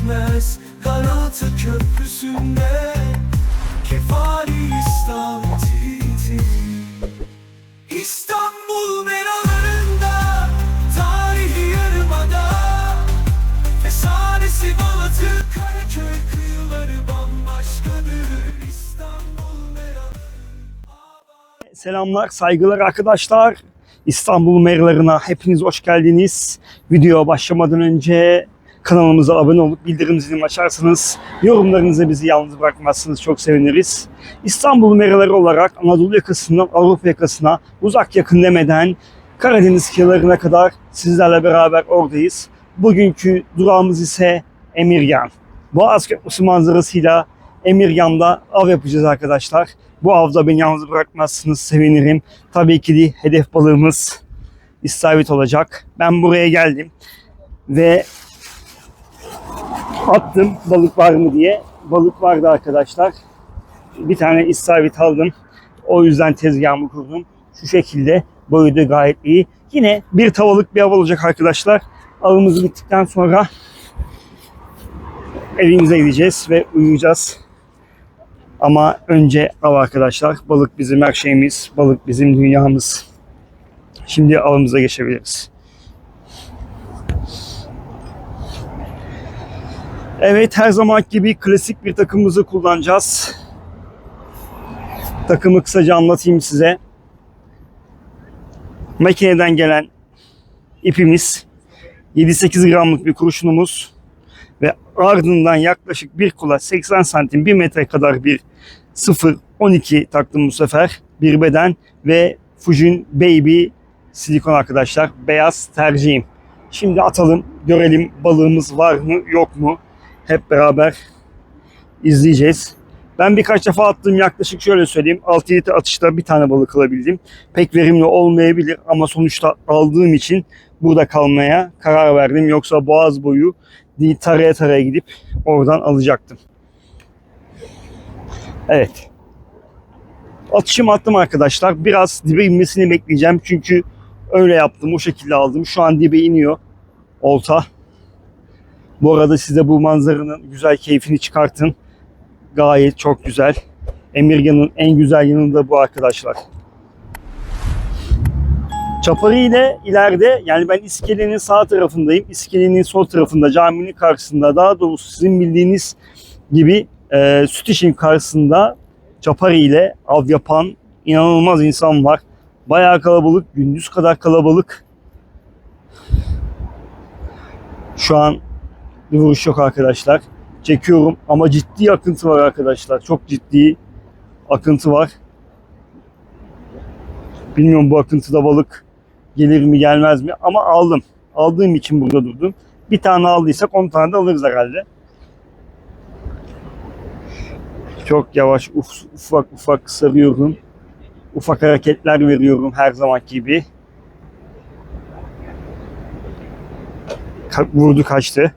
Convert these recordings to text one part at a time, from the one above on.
bitmez Karaltı köprüsünde Kefali istaveti İstanbul meralarında Tarihi yarımada Esanesi Balatı Karaköy kıyıları bambaşkadır Selamlar, saygılar arkadaşlar. İstanbul meylarına hepiniz hoş geldiniz. Videoya başlamadan önce kanalımıza abone olup bildirim zilini açarsanız yorumlarınızı bizi yalnız bırakmazsınız çok seviniriz. İstanbul meyları olarak Anadolu yakasından Avrupa yakasına uzak yakın demeden Karadeniz kıyılarına kadar sizlerle beraber oradayız. Bugünkü durağımız ise Emirgan. Boğaz Köprüsü manzarasıyla Emirgan'da av yapacağız arkadaşlar. Bu avda beni yalnız bırakmazsınız sevinirim. Tabii ki de hedef balığımız istavrit olacak. Ben buraya geldim ve attım balık var mı diye. Balık vardı arkadaşlar. Bir tane istavrit aldım. O yüzden tezgahımı kurdum. Şu şekilde boyu da gayet iyi. Yine bir tavalık bir av olacak arkadaşlar. Avımız bittikten sonra evimize gideceğiz ve uyuyacağız. Ama önce av arkadaşlar. Balık bizim her şeyimiz. Balık bizim dünyamız. Şimdi avımıza geçebiliriz. Evet her zaman gibi klasik bir takımımızı kullanacağız. Takımı kısaca anlatayım size. Makineden gelen ipimiz 7-8 gramlık bir kurşunumuz ve ardından yaklaşık bir kula 80 santim 1 metre kadar bir 0-12 taktım bu sefer bir beden ve Fujin Baby silikon arkadaşlar beyaz tercihim. Şimdi atalım görelim balığımız var mı yok mu hep beraber izleyeceğiz. Ben birkaç defa attım yaklaşık şöyle söyleyeyim 6-7 atışta bir tane balık alabildim. Pek verimli olmayabilir ama sonuçta aldığım için burada kalmaya karar verdim. Yoksa boğaz boyu taraya taraya gidip oradan alacaktım. Evet. Atışımı attım arkadaşlar. Biraz dibe inmesini bekleyeceğim. Çünkü öyle yaptım. O şekilde aldım. Şu an dibe iniyor. Olta. Bu arada size bu manzaranın güzel keyfini çıkartın. Gayet çok güzel. Emirgan'ın en güzel yanı da bu arkadaşlar. Çaparı ile ileride yani ben iskelenin sağ tarafındayım. İskelenin sol tarafında caminin karşısında daha doğrusu sizin bildiğiniz gibi e, süt işin karşısında Çaparı ile av yapan inanılmaz insan var. Bayağı kalabalık, gündüz kadar kalabalık. Şu an bir vuruş yok arkadaşlar. Çekiyorum ama ciddi akıntı var arkadaşlar. Çok ciddi akıntı var. Bilmiyorum bu akıntıda balık gelir mi gelmez mi ama aldım. Aldığım için burada durdum. Bir tane aldıysak 10 tane de alırız herhalde. Çok yavaş uf- ufak ufak sarıyorum. Ufak hareketler veriyorum her zaman gibi. Vurdu kaçtı.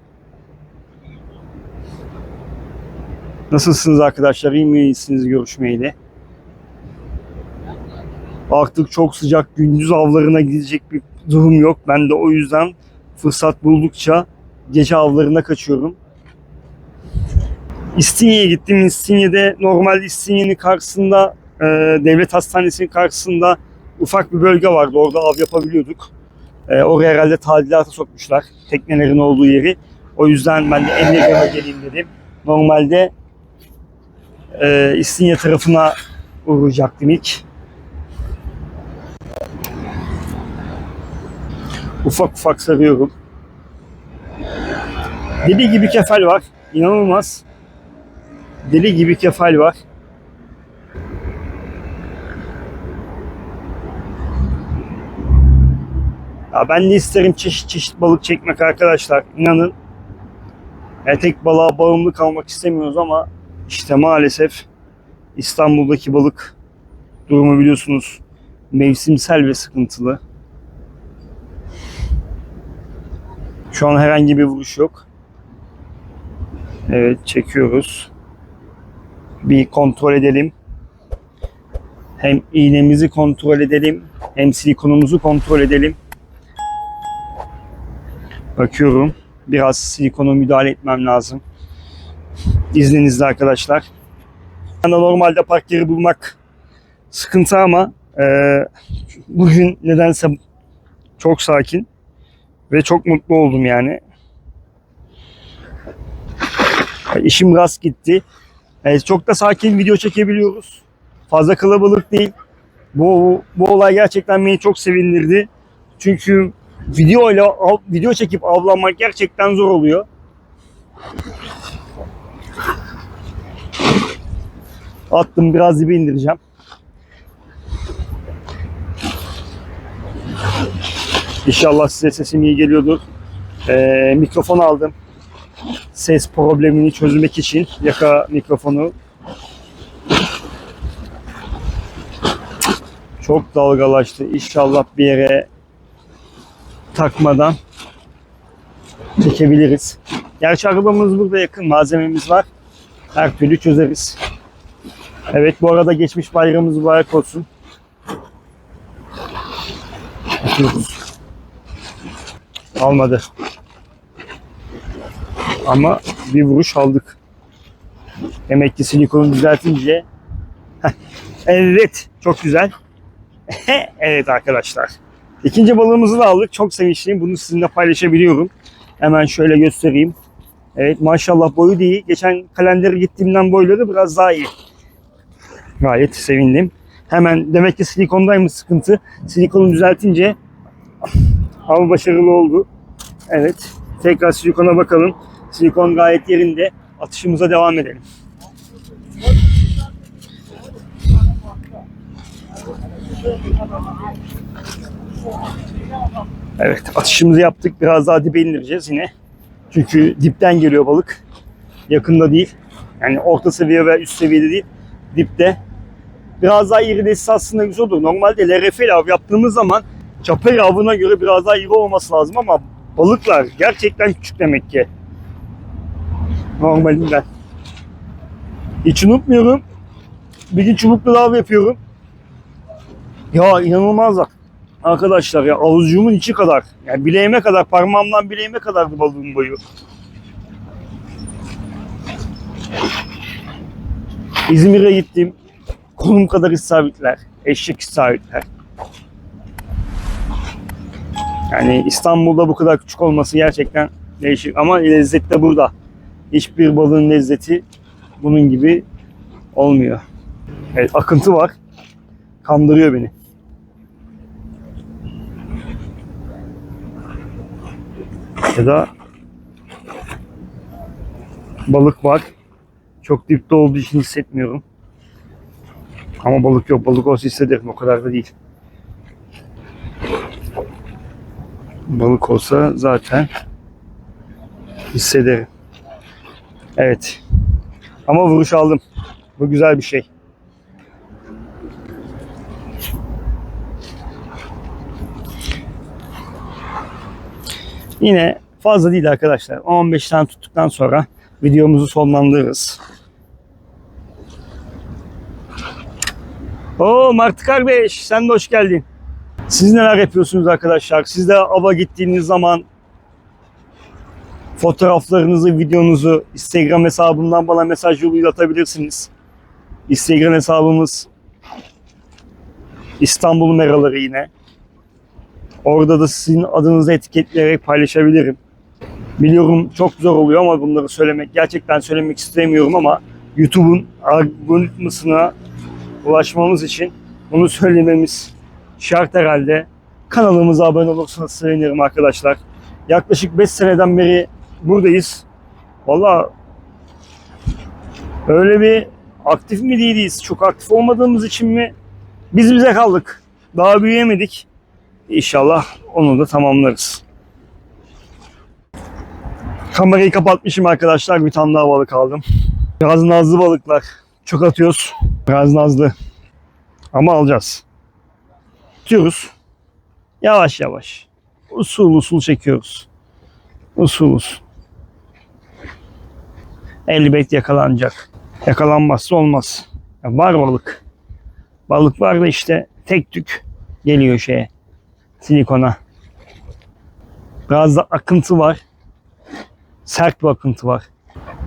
Nasılsınız arkadaşlar? İyi misiniz görüşmeyeli? Artık çok sıcak gündüz avlarına gidecek bir durum yok. Ben de o yüzden fırsat buldukça gece avlarına kaçıyorum. İstinye'ye gittim. İstinye'de normal İstinye'nin karşısında e, devlet hastanesinin karşısında ufak bir bölge vardı. Orada av yapabiliyorduk. E, oraya herhalde tadilata sokmuşlar. Teknelerin olduğu yeri. O yüzden ben de Emirgan'a geleyim dedim. Normalde e, İstinye tarafına uğrayacaktım ilk. Ufak ufak sarıyorum. Deli gibi kefal var. İnanılmaz. Deli gibi kefal var. Ya ben de isterim çeşit çeşit balık çekmek arkadaşlar. İnanın. Ya tek balığa bağımlı kalmak istemiyoruz ama işte maalesef İstanbul'daki balık durumu biliyorsunuz mevsimsel ve sıkıntılı. Şu an herhangi bir vuruş yok. Evet çekiyoruz. Bir kontrol edelim. Hem iğnemizi kontrol edelim hem silikonumuzu kontrol edelim. Bakıyorum. biraz silikona müdahale etmem lazım. İzninizle arkadaşlar. Yani normalde park yeri bulmak sıkıntı ama e, bugün nedense çok sakin ve çok mutlu oldum yani. İşim rast gitti. E, çok da sakin video çekebiliyoruz. Fazla kalabalık değil. Bu, bu olay gerçekten beni çok sevindirdi. Çünkü videoyla av- video çekip avlanmak gerçekten zor oluyor. Attım biraz dibe indireceğim. İnşallah size sesim iyi geliyordur. Ee, mikrofon aldım. Ses problemini çözmek için yaka mikrofonu. Çok dalgalaştı. İnşallah bir yere takmadan çekebiliriz. Gerçi arabamız burada yakın. Malzememiz var. Her türlü çözeriz. Evet bu arada geçmiş bayramımız mübarek olsun. Atıyoruz. Almadı. Ama bir vuruş aldık. Demek ki silikonu düzeltince Evet çok güzel. evet arkadaşlar. İkinci balığımızı da aldık. Çok sevinçliyim. Bunu sizinle paylaşabiliyorum. Hemen şöyle göstereyim. Evet maşallah boyu iyi. Geçen kalendere gittiğimden boyları biraz daha iyi. Gayet sevindim. Hemen demek ki silikondaymış sıkıntı. Silikonu düzeltince av başarılı oldu. Evet. Tekrar silikona bakalım. Silikon gayet yerinde. Atışımıza devam edelim. Evet atışımızı yaptık. Biraz daha dibe indireceğiz yine. Çünkü dipten geliyor balık. Yakında değil. Yani orta seviye ve üst seviyede değil. Dipte. Biraz daha iri desis aslında güzel olur. Normalde LRF ile av yaptığımız zaman çapır avına göre biraz daha iri olması lazım ama balıklar gerçekten küçük demek ki. Normalinden. Hiç unutmuyorum. Bir gün çubuklu av yapıyorum. Ya inanılmaz bak. Arkadaşlar ya avucumun içi kadar. Yani bileğime kadar, parmağımdan bileğime kadardı balığın boyu. İzmir'e gittim. Kolum kadar isabetler. Eşek isabetler. Yani İstanbul'da bu kadar küçük olması gerçekten değişik. Ama lezzet de burada. Hiçbir balığın lezzeti bunun gibi olmuyor. Evet akıntı var. Kandırıyor beni. Ya da balık var. Çok dipte olduğu için hissetmiyorum. Ama balık yok. Balık olsa hissederim. O kadar da değil. Balık olsa zaten hissederim. Evet. Ama vuruş aldım. Bu güzel bir şey. Yine fazla değil arkadaşlar. 15 tane tuttuktan sonra videomuzu sonlandırırız. Oo Martı kardeş sen de hoş geldin. Siz neler yapıyorsunuz arkadaşlar? Siz de ava gittiğiniz zaman fotoğraflarınızı, videonuzu Instagram hesabımdan bana mesaj yoluyla atabilirsiniz. Instagram hesabımız İstanbul Meraları yine. Orada da sizin adınızı etiketleyerek paylaşabilirim. Biliyorum çok zor oluyor ama bunları söylemek gerçekten söylemek istemiyorum ama YouTube'un algoritmasına ulaşmamız için bunu söylememiz şart herhalde. Kanalımıza abone olursanız sevinirim arkadaşlar. Yaklaşık 5 seneden beri buradayız. Valla öyle bir aktif mi değiliz? Çok aktif olmadığımız için mi? Biz bize kaldık. Daha büyüyemedik. İnşallah onu da tamamlarız. Kamerayı kapatmışım arkadaşlar. Bir tane daha balık aldım. Biraz nazlı balıklar. Çok atıyoruz. Biraz nazlı. Ama alacağız. Tutuyoruz. Yavaş yavaş. Usul usul çekiyoruz. Usul usul. Elbet yakalanacak. Yakalanmazsa olmaz. Ya var balık. Balık var da işte tek tük geliyor şeye silikona. Biraz da akıntı var. Sert bir akıntı var.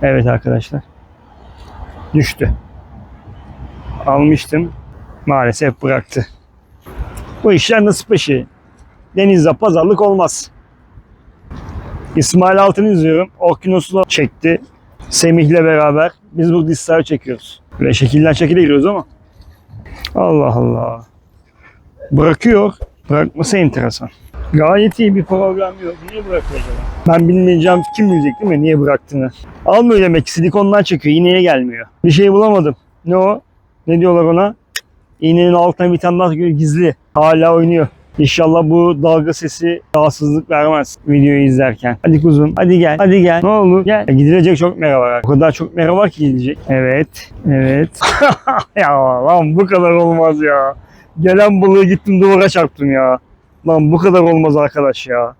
Evet arkadaşlar. Düştü. Almıştım. Maalesef bıraktı. Bu işler nasıl peşi? Denizde pazarlık olmaz. İsmail Altın'ı izliyorum. Orkinos'la çekti. Semih'le beraber. Biz burada ister çekiyoruz. Ve şekilden şekile giriyoruz ama. Allah Allah. Bırakıyor. Bırakması enteresan. Gayet iyi bir program yok. Niye bırakıyor acaba? Ben bilmeyeceğim kim bilecek değil mi? Niye bıraktığını. Almıyor demek ki silikondan çekiyor. İğneye gelmiyor. Bir şey bulamadım. Ne o? Ne diyorlar ona? İğnenin altına bir tane daha gizli. Hala oynuyor. İnşallah bu dalga sesi rahatsızlık vermez videoyu izlerken. Hadi kuzum, hadi gel, hadi gel. Ne olur gel. Ya gidilecek çok mera var. O kadar çok mera var ki gidecek. Evet, evet. ya lan bu kadar olmaz ya. Gelen balığı gittim duvara çarptım ya. Lan bu kadar olmaz arkadaş ya.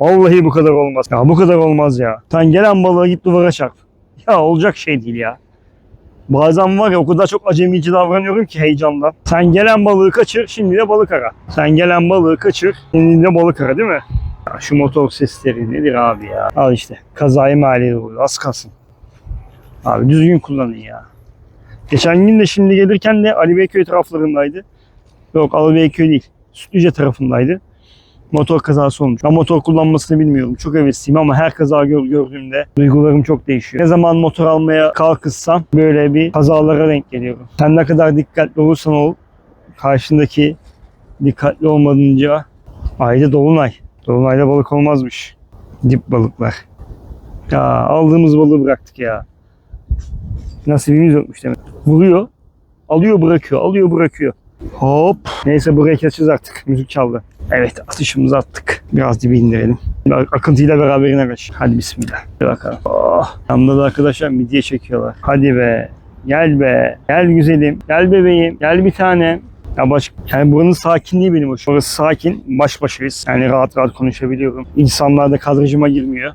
Vallahi bu kadar olmaz. Ya bu kadar olmaz ya. Sen gelen balığı git duvara çarp. Ya olacak şey değil ya. Bazen var ya o kadar çok acemici davranıyorum ki heyecandan. Sen gelen balığı kaçır, şimdi de balık ara. Sen gelen balığı kaçır, şimdi de balık ara değil mi? Ya şu motor sesleri nedir abi ya? Al işte kazayı mahalleye oluyor. Az kalsın. Abi düzgün kullanın ya. Geçen gün de şimdi gelirken de Ali Beyköy taraflarındaydı. Yok Ali Beyköy değil. Sütlüce tarafındaydı. Motor kazası olmuş. Ben motor kullanmasını bilmiyorum. Çok hevesliyim ama her kaza gör- gördüğümde duygularım çok değişiyor. Ne zaman motor almaya kalkışsam böyle bir kazalara denk geliyorum. Sen ne kadar dikkatli olursan ol, karşındaki dikkatli olmadığınca ayda dolunay. Dolunayda balık olmazmış. Dip balıklar. Ya aldığımız balığı bıraktık ya. Nasibimiz yokmuş demek. Vuruyor, alıyor bırakıyor, alıyor bırakıyor. Hop. Neyse buraya keseceğiz artık. Müzik çaldı. Evet atışımızı attık. Biraz dibe indirelim. Akıntıyla beraber iner Hadi bismillah. Hadi bakalım. Oh. Yanında da arkadaşlar midye çekiyorlar. Hadi be. Gel be. Gel güzelim. Gel bebeğim. Gel bir tane. Ya baş, yani buranın sakinliği benim hoşum. Burası sakin. Baş başayız. Yani rahat rahat konuşabiliyorum. İnsanlar da kadrajıma girmiyor.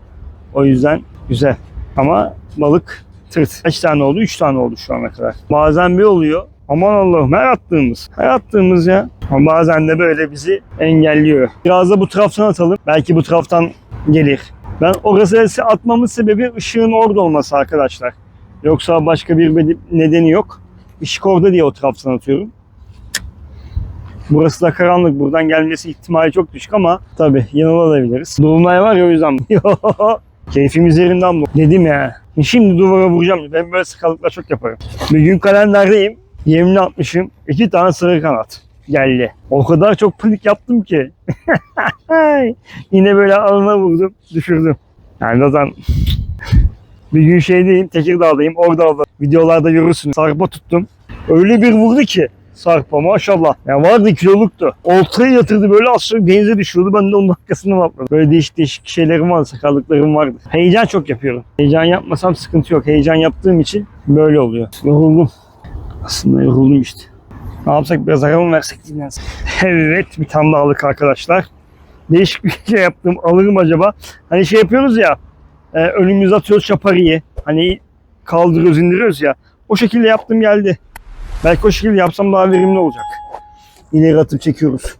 O yüzden güzel. Ama balık tırt. Kaç tane oldu? Üç tane oldu şu ana kadar. Bazen bir oluyor. Aman Allah'ım her attığımız. Her attığımız ya. Ama bazen de böyle bizi engelliyor. Biraz da bu taraftan atalım. Belki bu taraftan gelir. Ben orası atmamın sebebi ışığın orada olması arkadaşlar. Yoksa başka bir nedeni yok. Işık orada diye o taraftan atıyorum. Burası da karanlık. Buradan gelmesi ihtimali çok düşük ama tabii yanılabiliriz. Dolunay var ya o yüzden. Keyfimiz yerinden bu. Dedim ya. Şimdi duvara vuracağım. Ben böyle sıkalıklar çok yaparım. Bir gün kalenderdeyim. Yemini atmışım. iki tane sarı kanat. Geldi. O kadar çok panik yaptım ki. Yine böyle alına vurdum. Düşürdüm. Yani zaten bir gün şeydeyim. Tekirdağ'dayım. Orada da videolarda görürsünüz. Sarpa tuttum. Öyle bir vurdu ki. Sarpa maşallah. Ya vardı kiloluktu. Oltayı yatırdı böyle sonra denize düşüyordu. Ben de onun arkasından atladım. Böyle değişik değişik şeylerim vardı. Sakarlıklarım vardı. Heyecan çok yapıyorum. Heyecan yapmasam sıkıntı yok. Heyecan yaptığım için böyle oluyor. Yoruldum. Aslında yoruldum işte. Ne yapsak biraz ara mı versek dinlensek. Evet bir tane daha aldık arkadaşlar. Değişik bir şey yaptım. Alırım acaba. Hani şey yapıyoruz ya. E, önümüze atıyoruz çaparıyı. Hani kaldırıyoruz indiriyoruz ya. O şekilde yaptım geldi. Belki o şekilde yapsam daha verimli olacak. İleri atıp çekiyoruz.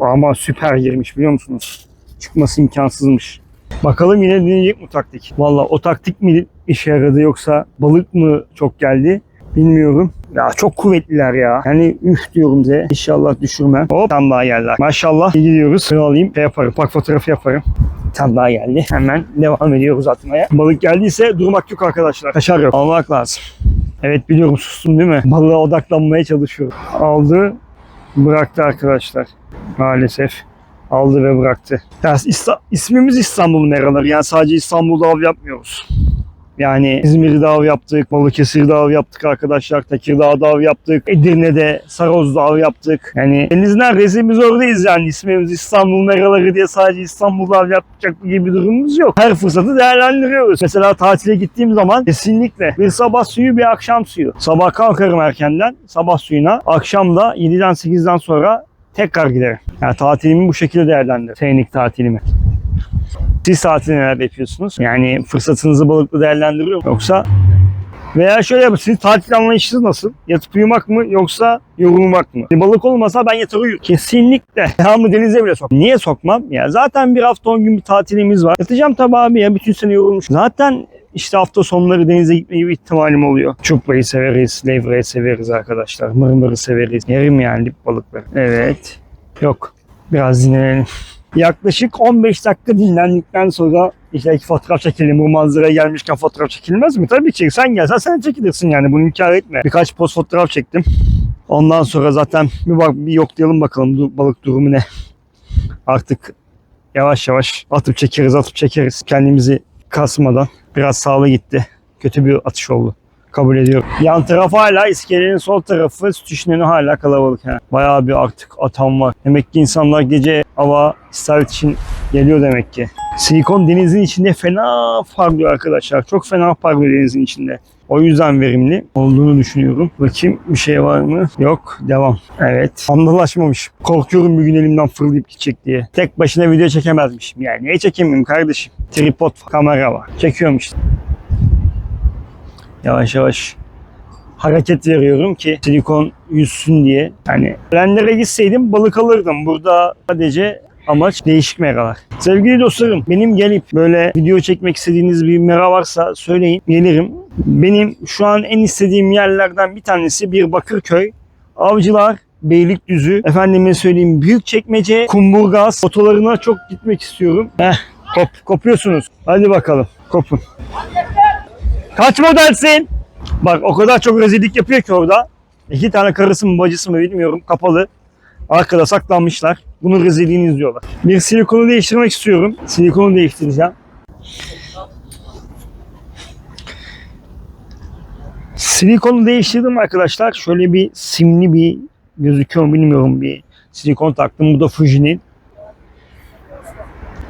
Ama süper girmiş biliyor musunuz? Çıkması imkansızmış. Bakalım yine deneyecek mi taktik? Valla o taktik mi işe yaradı yoksa balık mı çok geldi? Bilmiyorum. Ya çok kuvvetliler ya. Yani üf diyorum size. İnşallah düşürmem. Hop tam daha geldiler. Maşallah. Gidiyoruz. Şunu alayım. Şey yaparım. Park fotoğrafı yaparım. Tam daha geldi. Hemen devam ediyoruz atmaya. Balık geldiyse durmak yok arkadaşlar. Kaşar yok. Almak lazım. Evet biliyorum sustum değil mi? Balığa odaklanmaya çalışıyorum. Aldı. Bıraktı arkadaşlar. Maalesef. Aldı ve bıraktı. Ya, İsta- ismimiz İstanbul Meraları. Yani sadece İstanbul'da av yapmıyoruz. Yani İzmir'de av yaptık, Balıkesir'de av yaptık arkadaşlar, Tekirdağ'da av yaptık, Edirne'de, Saroz'da av yaptık. Yani deniz neredeyse biz oradayız yani ismimiz İstanbul Meraları diye sadece İstanbul'da av yapacak gibi bir durumumuz yok. Her fırsatı değerlendiriyoruz. Mesela tatile gittiğim zaman kesinlikle bir sabah suyu bir akşam suyu. Sabah kalkarım erkenden sabah suyuna, akşam da 7'den 8'den sonra tekrar giderim. Yani tatilimi bu şekilde değerlendiririm. Senelik tatilimi. Siz tatilde neler yapıyorsunuz? Yani fırsatınızı balıkla değerlendiriyor? Yoksa Veya şöyle yapın. Sizin tatil anlayışınız nasıl? Yatıp uyumak mı yoksa yorulmak mı? Balık olmasa ben yatar uyurum. Kesinlikle. Devamlı denize bile sok. Niye sokmam? Ya zaten bir hafta 10 gün bir tatilimiz var. Yatacağım tabii abi ya. Bütün sene yorulmuş. Zaten işte hafta sonları denize gitme gibi ihtimalim oluyor. Çupayı severiz, levreyi severiz arkadaşlar. Mırmırı severiz. Yerim yani balıkları. Evet. Yok. Biraz dinlenelim. Yaklaşık 15 dakika dinlendikten sonra işte iki fotoğraf çekelim. Bu manzaraya gelmişken fotoğraf çekilmez mi? Tabii ki. Sen gelsen sen çekilirsin yani. Bunu inkar etme. Birkaç poz fotoğraf çektim. Ondan sonra zaten bir bak bir yoklayalım bakalım balık durumu ne. Artık yavaş yavaş atıp çekeriz atıp çekeriz. Kendimizi kasmadan biraz sağlı gitti. Kötü bir atış oldu. Kabul ediyorum. Yan taraf hala iskelenin sol tarafı sütüşün önü hala kalabalık. Yani. Bayağı bir artık atan var. Demek ki insanlar gece hava istavrit için geliyor demek ki. Silikon denizin içinde fena parlıyor arkadaşlar. Çok fena parlıyor denizin içinde. O yüzden verimli olduğunu düşünüyorum. Bakayım bir şey var mı? Yok. Devam. Evet. Andalaşmamış. Korkuyorum bir gün elimden fırlayıp gidecek diye. Tek başına video çekemezmişim. Yani niye çekemiyorum kardeşim? Tripod kamera var. Çekiyorum işte. Yavaş yavaş hareket veriyorum ki silikon yüzsün diye. Yani Render'e gitseydim balık alırdım. Burada sadece amaç değişik meralar. Sevgili dostlarım benim gelip böyle video çekmek istediğiniz bir mera varsa söyleyin gelirim. Benim şu an en istediğim yerlerden bir tanesi bir Bakırköy. Avcılar, Beylikdüzü, efendime söyleyeyim Büyükçekmece, Kumburgaz otolarına çok gitmek istiyorum. Heh, kop, kopuyorsunuz. Hadi bakalım, kopun. Kaç modelsin? Bak o kadar çok rezillik yapıyor ki orada. İki tane karısı mı bacısı mı bilmiyorum kapalı. Arkada saklanmışlar. Bunun rezilliğini izliyorlar. Bir silikonu değiştirmek istiyorum. Silikonu değiştireceğim. Silikonu değiştirdim arkadaşlar. Şöyle bir simli bir gözüküyor bilmiyorum bir silikon taktım. Bu da Fuji'nin.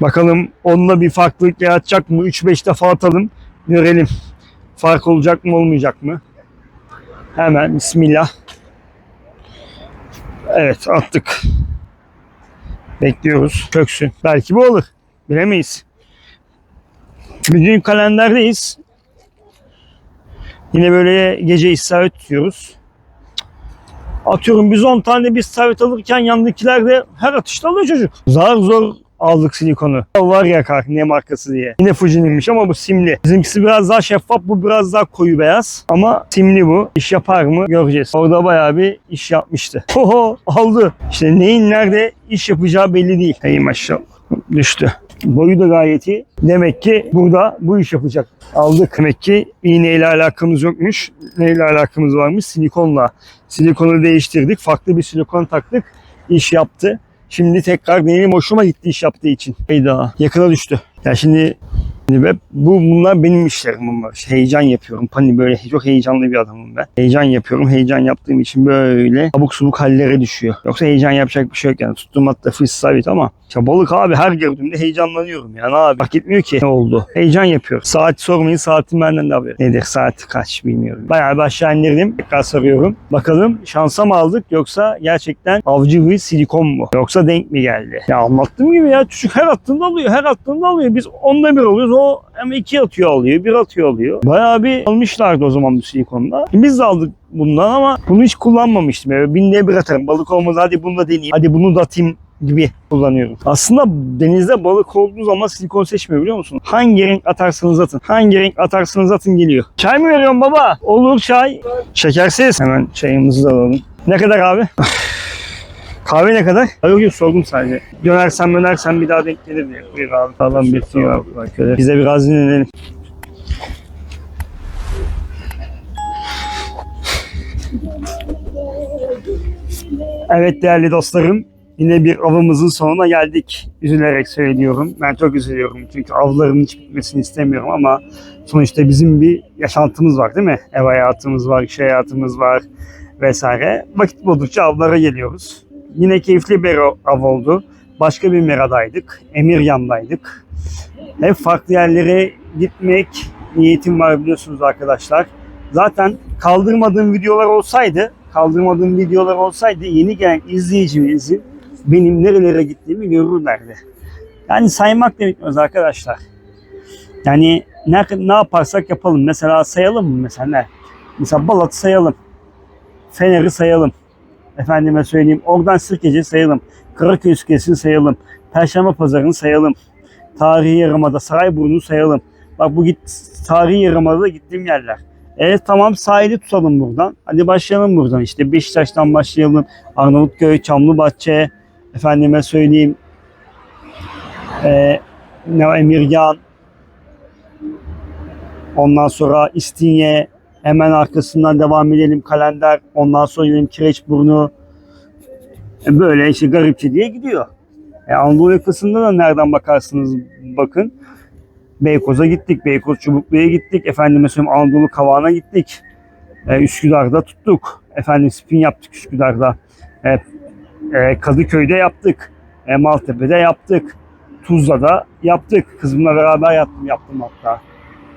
Bakalım onunla bir farklılık yaratacak mı? 3-5 defa atalım. Görelim. Fark olacak mı olmayacak mı? Hemen bismillah. Evet attık. Bekliyoruz. Köksün. Belki bu olur. Bilemeyiz. Bugün kalenderdeyiz. Yine böyle gece istavrit tutuyoruz. Atıyorum biz 10 tane bir istavrit alırken yandakiler de her atışta alıyor çocuk. Zar zor aldık silikonu. Var ya kar ne markası diye. Yine Fuji'ninmiş ama bu simli. Bizimkisi biraz daha şeffaf bu biraz daha koyu beyaz. Ama simli bu. İş yapar mı göreceğiz. Orada bayağı bir iş yapmıştı. Oho aldı. İşte neyin nerede iş yapacağı belli değil. Hey maşallah. Düştü. Boyu da gayet iyi. Demek ki burada bu iş yapacak. Aldık. Demek ki iğneyle alakamız yokmuş. Neyle alakamız varmış? Silikonla. Silikonu değiştirdik. Farklı bir silikon taktık. İş yaptı. Şimdi tekrar benim hoşuma gitti iş yaptığı için. Hayda. Yakına düştü. Ya şimdi ve bu bunlar benim işlerim bunlar. Heyecan yapıyorum. Hani böyle çok heyecanlı bir adamım ben. Heyecan yapıyorum. Heyecan yaptığım için böyle abuk subuk hallere düşüyor. Yoksa heyecan yapacak bir şey yok yani. Tuttuğum hatta fıs ama işte balık abi her gördüğümde heyecanlanıyorum yani abi. Fark etmiyor ki ne oldu. Heyecan yapıyor. Saat sormayın saatim benden de haber. Nedir saat kaç bilmiyorum. Bayağı bir aşağı indirdim. Tekrar sarıyorum. Bakalım şansa mı aldık yoksa gerçekten avcı bir silikon mu? Yoksa denk mi geldi? Ya anlattığım gibi ya çocuk her attığında alıyor. Her attığında alıyor. Biz onda bir oluyoruz. O hem iki atıyor alıyor. Bir atıyor alıyor. Bayağı bir almışlardı o zaman bu silikonda. Biz de aldık bundan ama bunu hiç kullanmamıştım. Yani binliğe bir atarım. Balık olmaz hadi bunu da deneyeyim. Hadi bunu da atayım gibi kullanıyorum. Aslında denizde balık olduğu zaman silikon seçmiyor biliyor musun? Hangi renk atarsanız atın. Hangi renk atarsanız atın geliyor. Çay mı veriyorsun baba? Olur çay. Şekersiz. Hemen çayımızı da alalım. Ne kadar abi? Kahve ne kadar? Ha, Yok yok sordum sadece. Dönersen dönersen bir daha denk gelir diye. Buyur abi. Sağlam bir şey öyle. Biz de biraz dinlenelim. Evet değerli dostlarım. Yine bir avımızın sonuna geldik. Üzülerek söylüyorum. Ben çok üzülüyorum çünkü avların hiç bitmesini istemiyorum ama sonuçta bizim bir yaşantımız var değil mi? Ev hayatımız var, iş hayatımız var vesaire. Vakit buldukça avlara geliyoruz. Yine keyifli bir av oldu. Başka bir meradaydık. Emiryan'daydık. Hep farklı yerlere gitmek niyetim var biliyorsunuz arkadaşlar. Zaten kaldırmadığım videolar olsaydı, kaldırmadığım videolar olsaydı yeni gelen izleyicimizin benim nerelere gittiğimi görürlerdi. Yani saymak bitmez arkadaşlar. Yani ne, ne yaparsak yapalım. Mesela sayalım mı? Mesela? Mesela Balat'ı sayalım. Fener'i sayalım. Efendime söyleyeyim. Oradan Sirkeci sayalım. Karaköy İskelesi'ni sayalım. Perşembe Pazarı'nı sayalım. Tarihi Yarımada, Sarayburnu'nu sayalım. Bak bu git, tarihi Yarımada'da gittiğim yerler. Evet tamam sahili tutalım buradan. Hadi başlayalım buradan. İşte Beşiktaş'tan başlayalım. Arnavutköy, Çamlıbahçe, efendime söyleyeyim. Ne Emirgan. Ondan sonra İstinye. Hemen arkasından devam edelim Kalender. Ondan sonra gidelim Kireçburnu. E, Böyle işte garipçe diye gidiyor. E, Anadolu yakasında da nereden bakarsınız bakın. Beykoz'a gittik, Beykoz Çubuklu'ya gittik, efendime söyleyeyim Anadolu Kavağı'na gittik. E, Üsküdar'da tuttuk. Efendim spin yaptık Üsküdar'da. E, e, Kadıköy'de yaptık. E, Maltepe'de yaptık. Tuzla'da yaptık. Kızımla beraber yaptım, yaptım hatta.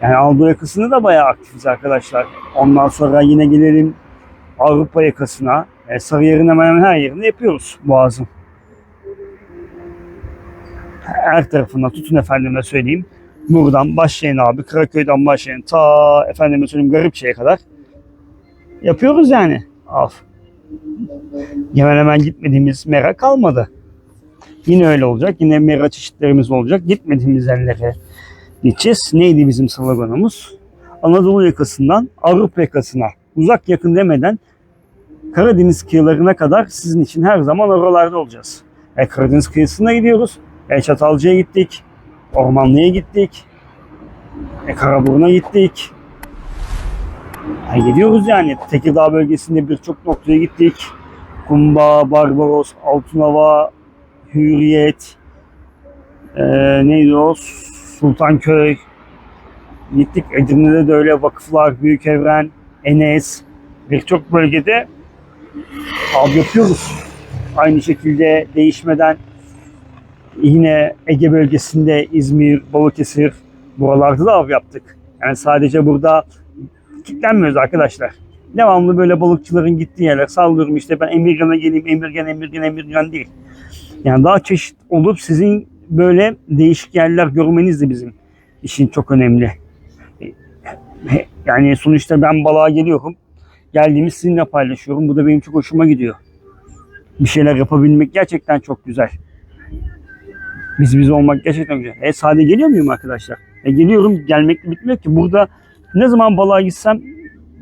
Yani Anadolu yakasında da bayağı aktifiz arkadaşlar. Ondan sonra yine gelelim Avrupa yakasına. E, Sarıyer'in hemen hemen her yerinde yapıyoruz Boğaz'ın. Her tarafına tutun efendime söyleyeyim. Buradan başlayın abi. Karaköy'den başlayın. Ta efendime söyleyeyim Garipçe'ye kadar. Yapıyoruz yani. Al. Hemen hemen gitmediğimiz mera kalmadı. Yine öyle olacak. Yine mera çeşitlerimiz olacak. Gitmediğimiz yerlere gideceğiz. Neydi bizim sloganımız? Anadolu yakasından Avrupa yakasına uzak yakın demeden Karadeniz kıyılarına kadar sizin için her zaman oralarda olacağız. E, Karadeniz kıyısına gidiyoruz. E, Çatalca'ya gittik. Ormanlı'ya gittik. E, Karaburun'a gittik. E, gidiyoruz yani. Tekirdağ bölgesinde birçok noktaya gittik. Kumba, Barbaros, Altınova, Hürriyet, e, neydi o? Sultanköy. Gittik. Edirne'de de öyle vakıflar, Büyük Evren, Enes. Birçok bölgede av yapıyoruz. Aynı şekilde değişmeden yine Ege bölgesinde İzmir, Balıkesir buralarda da av yaptık. Yani sadece burada kilitlenmiyoruz arkadaşlar. Devamlı böyle balıkçıların gittiği yerler sallıyorum işte ben Emirgan'a geleyim Emirgan Emirgan Emirgan değil. Yani daha çeşit olup sizin böyle değişik yerler görmeniz de bizim işin çok önemli. Yani sonuçta ben balığa geliyorum. Geldiğimi sizinle paylaşıyorum. Bu da benim çok hoşuma gidiyor. Bir şeyler yapabilmek gerçekten çok güzel. Biz biz olmak gerçekten güzel. E sade geliyor muyum arkadaşlar? E geliyorum. Gelmekle bitmiyor ki. Burada ne zaman balığa gitsem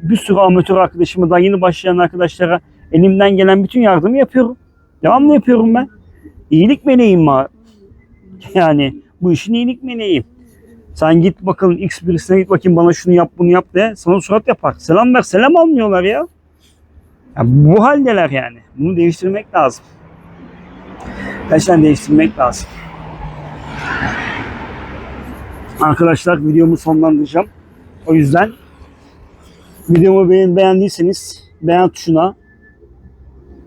bir sürü amatör arkadaşımı daha yeni başlayan arkadaşlara elimden gelen bütün yardımı yapıyorum. Devamlı yapıyorum ben. İyilik meleğim ma. Yani bu işin iyilik meleğim. Sen git bakalım X birisine git bakayım bana şunu yap bunu yap de sana surat yapar. Selam ver selam almıyorlar ya. ya bu haldeler yani. Bunu değiştirmek lazım. Gerçekten değiştirmek lazım. Arkadaşlar videomu sonlandıracağım. O yüzden videomu beğen beğendiyseniz beğen tuşuna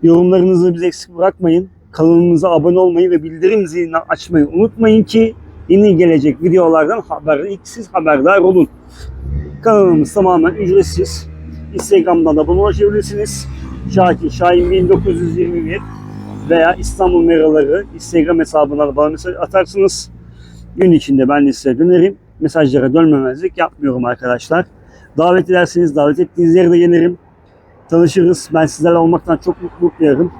yorumlarınızı bize eksik bırakmayın. Kanalımıza abone olmayı ve bildirim zilini açmayı unutmayın ki yeni gelecek videolardan haber, ilk siz haberdar olun. Kanalımız tamamen ücretsiz. Instagram'dan da bana ulaşabilirsiniz. Şakir Şahin 1921 veya İstanbul Meraları Instagram hesabına bana mesaj atarsınız. Gün içinde ben de size dönerim. Mesajlara dönmemezlik yapmıyorum arkadaşlar. Davet ederseniz davet ettiğiniz yere de gelirim. Tanışırız. Ben sizlerle olmaktan çok mutluluk duyarım.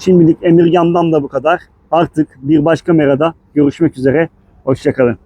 Şimdilik Emirgan'dan da bu kadar. Artık bir başka merada görüşmek üzere. Hoşçakalın.